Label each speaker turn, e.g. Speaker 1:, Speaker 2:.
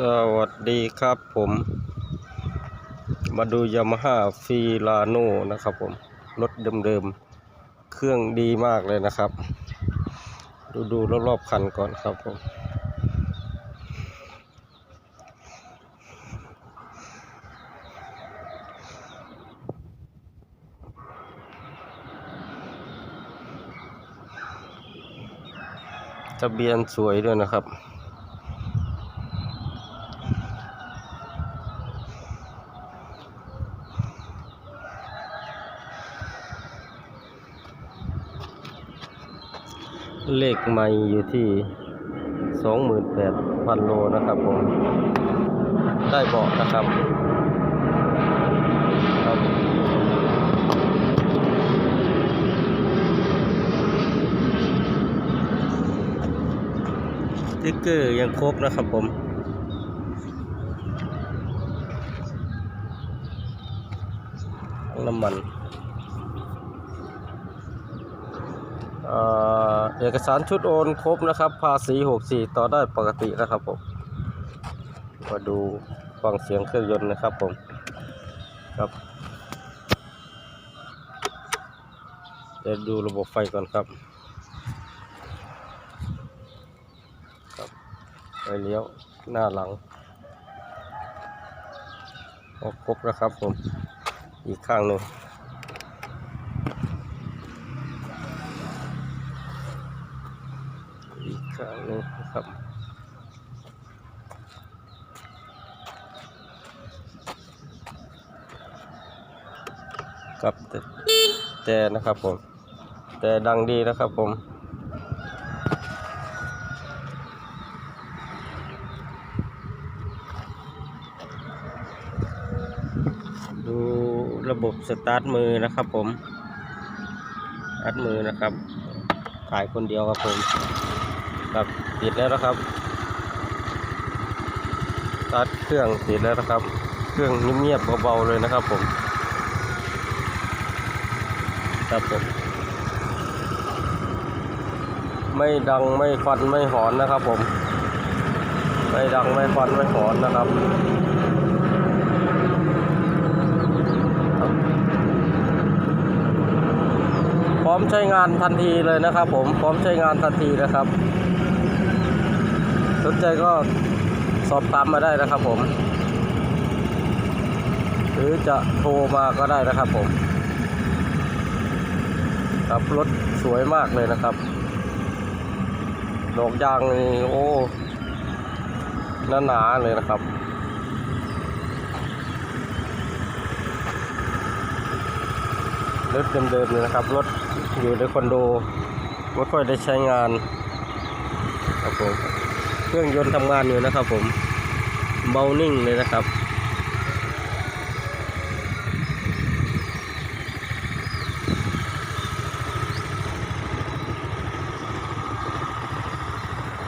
Speaker 1: สวัสดีครับผม มาดูยามาฮ่าฟีลาโนนะครับผม รถเดิมๆ เครื่องดีมากเลยนะครับ ดูดูรอบๆคันก่อนครับผม ทะเบียนสวยด้วยนะครับ เลขไม่อยู่ที่สองหมื่นแปดพันโลนะครับผม ได้เบอกนะครับครับติ๊กเกอร์ยังครบนะครับผมน้ำมัน เอกสารชุดโอนครบนะครับ ภาษี64 ต่อได้ปกตินะครับผม มาดูฟังเสียงเครื่องยนต์นะครับผม ครับเดี๋ยวดูระบบไฟก่อนครับ ครับไฟเลี้ยวหน้าหลังโอ้ครบนะครับผม อีกข้างหนึ่ง อีกครั้งหนึงนะครับกับแต่แต่นะครับผม แต่ดังดีนะครับผมดูระบบสตาร์ทมือนะครับผมสตาร์ทมือนะครับถ่ายคนเดียวครับผม ครับติดแล้วนะครับตาร์ทเครื่องติดแล้วนะครับ เครื่องเงียบๆเบาๆเลยนะครับผมครับผมไม่ดังไม่ฟันไม่หอนนะครับผม ไม่ดังไม่ฟันไม่หอนนะครับพร้อมใช้งานทันทีเลยนะครับ ผมพร้อมใช้งานทันทีนะครับ สนใจก็สอบถามมาได้นะครับผม หรือจะโทรมาก็ได้นะครับผมครับรถสวยมากเลยนะครับดอกยางนี่โอ้หนาๆเลยนะครับ รถเดิมๆเลยนะครับ รถอยู่ในคอนโดไม่ค่อยได้ใช้งานครับผม เครื่องยนต์ทำงานอยู่นะครับผมเบานิ่งเลยนะครับ